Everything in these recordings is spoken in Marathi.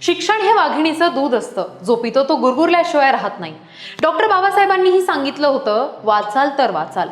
शिक्षण हे वाघिणीचं दूध असतं. जो पितो तो गुरगुरल्याशिवाय राहत नाही. डॉक्टर बाबासाहेबांनीही सांगितलं होतं वाचाल तर वाचाल.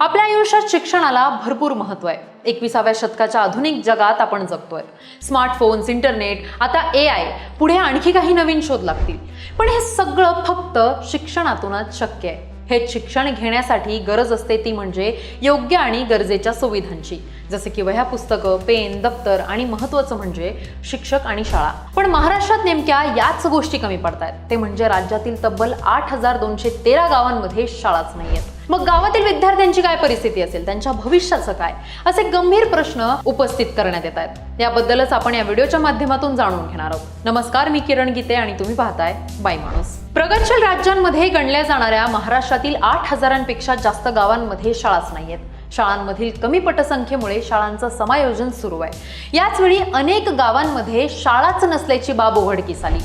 आपल्या आयुष्यात शिक्षणाला भरपूर महत्त्व आहे. एकविसाव्या शतकाच्या आधुनिक जगात आपण जगतोय. स्मार्टफोन्स इंटरनेट आता ए आय पुढे आणखी काही नवीन शोध लागतील. पण हे सगळं फक्त शिक्षणातूनच शक्य आहे. हे शिक्षण घेण्यासाठी गरज असते ती म्हणजे योग्य आणि गरजेच्या सुविधांची. जसे की वह्या पुस्तकं पेन दप्तर आणि महत्त्वाचं म्हणजे शिक्षक आणि शाळा. पण महाराष्ट्रात नेमक्या याच गोष्टी कमी पडतायत. ते म्हणजे राज्यातील तब्बल आठ हजार दोनशे तेरा गावांमध्ये शाळाच नाही आहेत मग गावातील विद्यार्थ्यांची काय परिस्थिती असेल? त्यांच्या भविष्याचं काय? असे गंभीर प्रश्न उपस्थित करण्यात येत आहेत. याबद्दलच आपण या व्हिडिओच्या माध्यमातून जाणून घेणार आहोत. नमस्कार मी किरण गीते आणि तुम्ही पाहताय बाय माणूस. प्रगतशील राज्यांमध्ये गणल्या जाणाऱ्या महाराष्ट्रातील आठ हजारांपेक्षा जास्त गावांमध्ये शाळाच नाहीयेत. शाळांमधील कमी पटसंख्येमुळे शाळांचं समायोजन सुरू आहे. याचवेळी अनेक गावांमध्ये शाळाच नसल्याची बाब उघडकीस आली.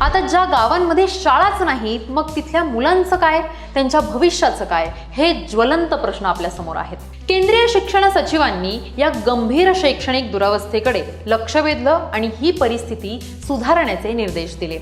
आता ज्या गावांमध्ये शाळाच नाहीत मग तिथल्या मुलांचं काय? त्यांच्या भविष्याचं काय? हे ज्वलंत प्रश्न आपल्यासमोर आहेत. केंद्रीय शिक्षण सचिवांनी या गंभीर शैक्षणिक दुरावस्थेकडे लक्ष वेधलं आणि ही परिस्थिती सुधारण्याचे निर्देश दिले.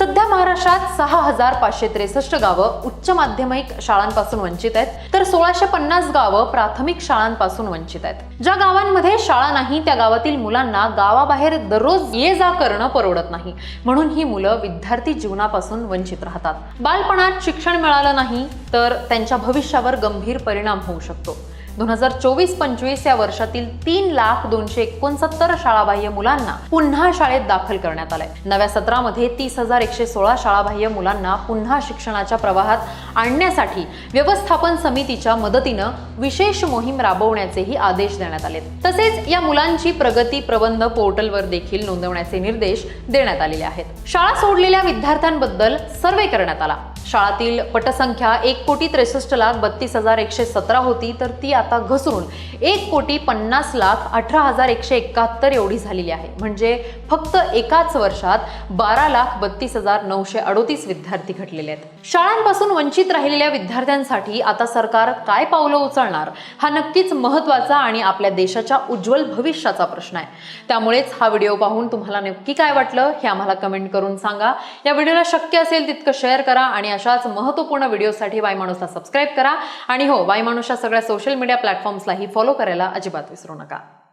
सध्या महाराष्ट्रात सहा हजार पाचशे त्रेसष्ट गावं उच्च माध्यमिक शाळांपासून वंचित आहेत तर सोळाशे पन्नास गावं प्राथमिक शाळांपासून वंचित आहेत. ज्या गावांमध्ये शाळा नाही त्या गावातील मुलांना गावाबाहेर दररोज ये जा करणं परवडत नाही. म्हणून ही मुलं विद्यार्थी जीवनापासून वंचित राहतात. बालपणात शिक्षण मिळालं नाही तर त्यांच्या भविष्यावर गंभीर परिणाम होऊ शकतो. दोन हजार चोवीस पंचवीस या वर्षातील तीन लाख दोनशे एकोणसत्तर शाळाबाह्य मुलांना पुन्हा शाळेत दाखल करण्यात आलंय. नव्या सत्रामध्ये तीस हजार एकशे सोळा शाळाबाह्य मुलांना पुन्हा शिक्षणाच्या प्रवाहात आणण्यासाठी व्यवस्थापन समितीच्या मदतीनं विशेष मोहीम राबवण्याचेही आदेश देण्यात आले तसेच या मुलांची प्रगती प्रबंध पोर्टलवर देखील नोंदवण्याचे निर्देश देण्यात आलेले आहेत. शाळा सोडलेल्या विद्यार्थ्यांबद्दल सर्वे करण्यात आला. शाळातील पटसंख्या एक कोटी त्रेसष्ट लाख बत्तीस हजार एकशे सतरा होती तर ती आता घसरून एक कोटी पन्नास लाख अठरा हजार एकशे एकाहत्तर एवढी झालेली आहे. म्हणजे फक्त एकाच वर्षात बारा लाख बत्तीस हजार नऊशे अडोतीस विद्यार्थी घटलेले आहेत. शाळांपासून वंचित राहिलेल्या विद्यार्थ्यांसाठी आता सरकार काय पावलं उचलणार हा नक्कीच महत्त्वाचा आणि आपल्या देशाच्या उज्ज्वल भविष्याचा प्रश्न आहे. त्यामुळेच हा व्हिडिओ पाहून तुम्हाला नक्की काय वाटलं हे आम्हाला कमेंट करून सांगा. या व्हिडिओला शक्य असेल तितकं शेअर करा आणि अशाच महत्त्वपूर्ण व्हिडिओसाठी वायमाणूसला सबस्क्राईब करा. आणि हो वायमाणूसच्या सगळ्या सोशल मीडिया प्लॅटफॉर्म्सलाही फॉलो करायला अजिबात विसरू नका.